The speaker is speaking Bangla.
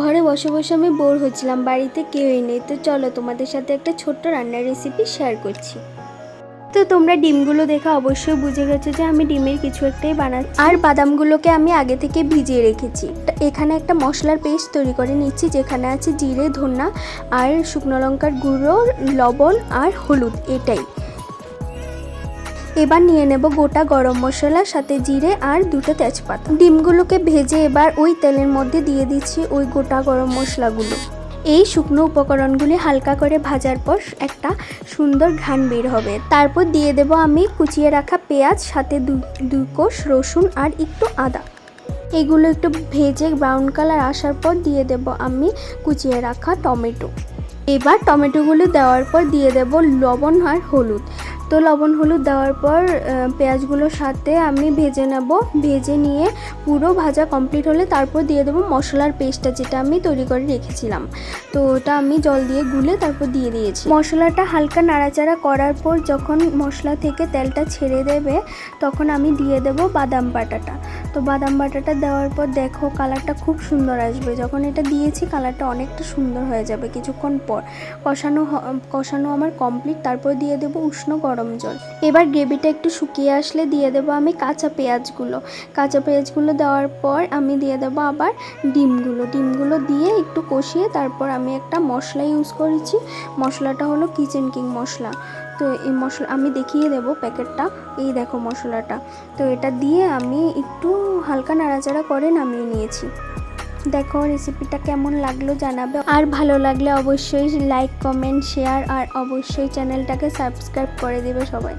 ঘরে বসে বসে আমি বোর হচ্ছিলাম, বাড়িতে কেউই নেই। তো চলো তোমাদের সাথে একটা ছোট্ট রান্নার রেসিপি শেয়ার করছি। তো তোমরা ডিমগুলো দেখে অবশ্যই বুঝে গেছো যে আমি ডিমের কিছু একটাই বানাচ্ছি। আর বাদামগুলোকে আমি আগে থেকে ভিজিয়ে রেখেছি। এখানে একটা মশলার পেস্ট তৈরি করে নিচ্ছি, যেখানে আছে জিরে ধনা আর শুকনো লঙ্কার গুঁড়ো, লবণ আর হলুদ, এটাই। এবার নিয়ে নেব গোটা গরম মশলা, সাথে জিরে আর দুটো তেজপাতা। ডিমগুলোকে ভেজে এবার ওই তেলের মধ্যে দিয়ে দিচ্ছি ওই গোটা গরম মশলাগুলো। এই শুকনো উপকরণগুলি হালকা করে ভাজার পর একটা সুন্দর ঘ্রাণ বের হবে। তারপর দিয়ে দেব আমি কুচিয়ে রাখা পেঁয়াজ, সাথে দুই কোষ রসুন আর একটু আদা। এগুলো একটু ভেজে ব্রাউন কালার আসার পর দিয়ে দেব আমি কুচিয়ে রাখা টমেটো। এবার টমেটোগুলো দেওয়ার পর দিয়ে দেব লবণ আর হলুদ। তো লবণ হলুদ দেওয়ার পর পেঁয়াজগুলোর সাথে আমি ভেজে নেব। ভেজে নিয়ে পুরো ভাজা কমপ্লিট হলে তারপর দিয়ে দেবো মশলার পেস্টটা যেটা আমি তৈরি করে রেখেছিলাম। তো ওটা আমি জল দিয়ে গুলে তারপর দিয়ে দিয়েছি। মশলাটা হালকা নাড়াচাড়া করার পর যখন মশলা থেকে তেলটা ছেড়ে দেবে, তখন আমি দিয়ে দেব বাদাম বাটাটা। তো বাদাম বাটাটা দেওয়ার পর দেখো কালারটা খুব সুন্দর আসবে। যখন এটা দিয়েছি কালারটা অনেকটা সুন্দর হয়ে যাবে কিছুক্ষণ পর। কষানো কষানো আমার কমপ্লিট তারপর দিয়ে দেবো উষ্ণ গরম জল। এবার গ্রেভিটা একটু শুকিয়ে আসলে দিয়ে দেবো আমি কাঁচা পেঁয়াজগুলো। কাঁচা পেঁয়াজগুলো দেওয়ার পর আমি দিয়ে দেবো আবার ডিমগুলো। ডিমগুলো দিয়ে একটু কষিয়ে তারপর আমি একটা মশলা ইউজ করেছি। মশলাটা হলো কিচেন কিং মশলা। তো এই মশলা, আমি দেখিয়ে দেব প্যাকেটটা। এই দেখো মশলাটা। তো এটা দিয়ে আমি একটু হালকা নাড়াচাড়া করে নামিয়ে নিয়েছি। দেখো রেসিপিটা কেমন লাগল জানাবে। আর ভালো লাগলে অবশ্যই লাইক কমেন্ট শেয়ার আর অবশ্যই চ্যানেলটাকে সাবস্ক্রাইব করে দেবে সবাই।